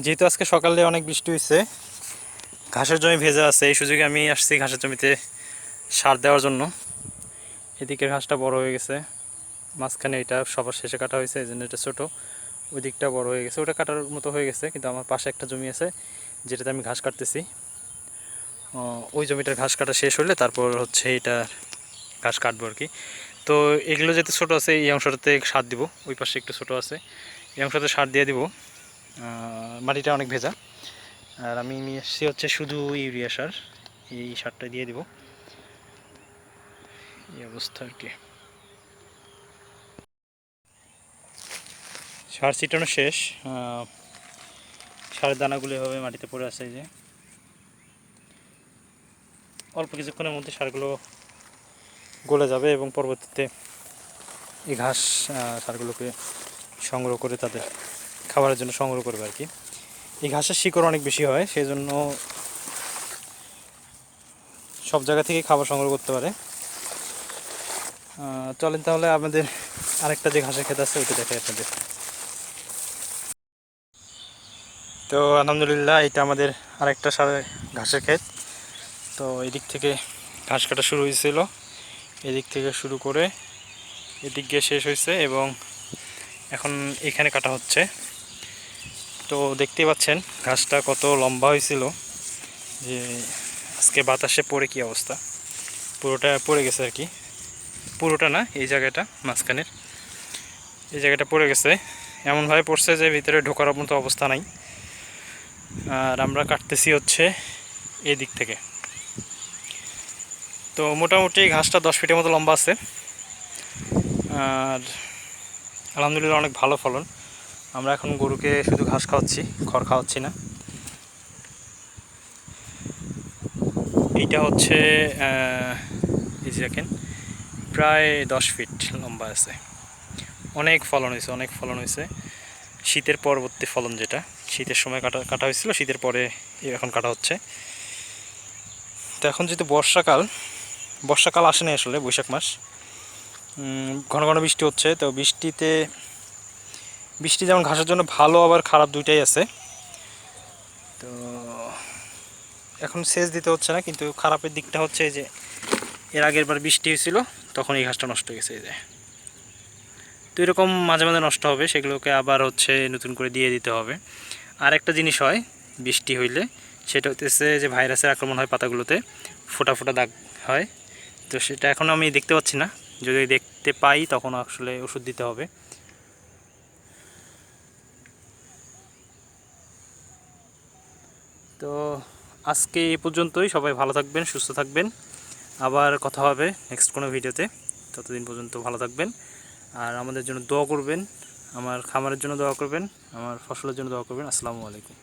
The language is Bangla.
যেহেতু আজকে সকালে অনেক বৃষ্টি হয়েছে ঘাসের জমি ভেজা আছে, এই সুযোগে আমি আসছি ঘাসের জমিতে সার দেওয়ার জন্য। এদিকের ঘাসটা বড় হয়ে গেছে, মাঝখানে এটা সবার শেষে কাটা হয়েছে, এই জন্য এটা ছোটো। ওই দিকটা বড় হয়ে গেছে, ওটা কাটার মতো হয়ে গেছে, কিন্তু আমার পাশে একটা জমি আছে, যেটাতে আমি ঘাস কাটতেছি। ওই জমিটার ঘাস কাটা শেষ হলে তারপর হচ্ছে এটা ঘাস কাটবো আর কি। তো এগুলো যেহেতু ছোটো আছে, এই অংশটাতে সার দিব, ওই পাশে একটু ছোটো আছে, এই অংশতে সার দিয়ে দিব। মাটিটা অনেক ভেজা। আর আমি নিয়ে হচ্ছে শুধু ইউরিয়া সার। এই সারটা দিয়ে দিব। এই অবস্থা আর কি। সার ছিটানো শেষ। সারের দানাগুলো এভাবে মাটিতে পড়ে আছে যে। অল্প কিছুক্ষণের মধ্যে সারগুলো গলে যাবে এবং পরবর্তীতে এই ঘাস সারগুলোকে সংগ্রহ করে তাদের খাবারের জন্য সংগ্রহ করবে আর কি। এই ঘাসের শিকড় অনেক বেশি হয় সেই জন্য সব জায়গা থেকে খাবার সংগ্রহ করতে পারে। চলেন তাহলে আমাদের আরেকটা যে ঘাসের ক্ষেত আছে, ওইটা দেখাই আপনাদের। তো আলহামদুলিল্লাহ, এটা আমাদের আরেকটা সারে ঘাসের ক্ষেত। তো এদিক থেকে ঘাস কাটা শুরু হয়েছিল। এদিক থেকে শুরু করে এদিক গিয়ে শেষ হয়েছে এবং এখন এখানে কাটা হচ্ছে। তো দেখতেই পাচ্ছেন, ঘাসটা কত লম্বা হয়েছিল যে আজকে বাতাসে পড়ে কি অবস্থা। পুরোটা পড়ে গেছে আর কি। পুরোটা না, এই জায়গাটা মাঝখানের। এই জায়গাটা পড়ে গেছে। এমনভাবে পড়ছে যে ভিতরে ঢোকার মতো অবস্থা নাই। আর আমরা কাটতেছি হচ্ছে এই দিক থেকে। তো মোটামুটি ঘাসটা দশ ফিটের মতো লম্বা আছে। আর আলহামদুলিল্লাহ অনেক ভালো ফলন। আমরা এখন গরুকে শুধু ঘাস খাওয়াচ্ছি, খড় খাওয়াচ্ছি না। এইটা হচ্ছে এই দেখেন, প্রায় দশ ফিট লম্বা আছে। অনেক ফলন হয়েছে, অনেক ফলন হয়েছে। শীতের পরবর্তী ফলন যেটা, শীতের সময় কাটা কাটা হয়েছিল, শীতের পরে এখন কাটা হচ্ছে। তো এখন যেহেতু বর্ষাকাল বর্ষাকাল আসে না আসলে বৈশাখ মাস। ঘন ঘন বৃষ্টি হচ্ছে, তো বৃষ্টিতে বৃষ্টি যেমন ঘাসের জন্য ভালো, আবার খারাপ দুইটাই আছে। তো এখন সেচ দিতে হচ্ছে না, কিন্তু খারাপের দিকটা হচ্ছে যে, এর আগের বার বৃষ্টি হয়েছিল, তখন এই ঘাসটা নষ্ট হয়ে গেছে যে। তো এরকম মাঝে মাঝে নষ্ট হবে, সেগুলোকে আবার হচ্ছে নতুন করে দিয়ে দিতে হবে। আর একটা জিনিস হয় বৃষ্টি হইলে, সেটা হতেছে যে ভাইরাসের আক্রমণ হয় পাতাগুলোতে, ফোটা ফোটা দাগ হয়। তো সেটা এখন আমি দেখতে পাচ্ছি না, যদি দেখতে পাই তখন আসলে ওষুধ দিতে হবে। তো আজকে এ পর্যন্তই। সবাই ভালো থাকবেন, সুস্থ থাকবেন। আবার কথা হবে নেক্সট কোনো ভিডিওতে। ততদিন পর্যন্ত ভালো থাকবেন। আর আমাদের জন্য দোয়া করবেন, আমার খামারের জন্য দোয়া করবেন, আমার ফসলের জন্য দোয়া করবেন। আসসালামু আলাইকুম।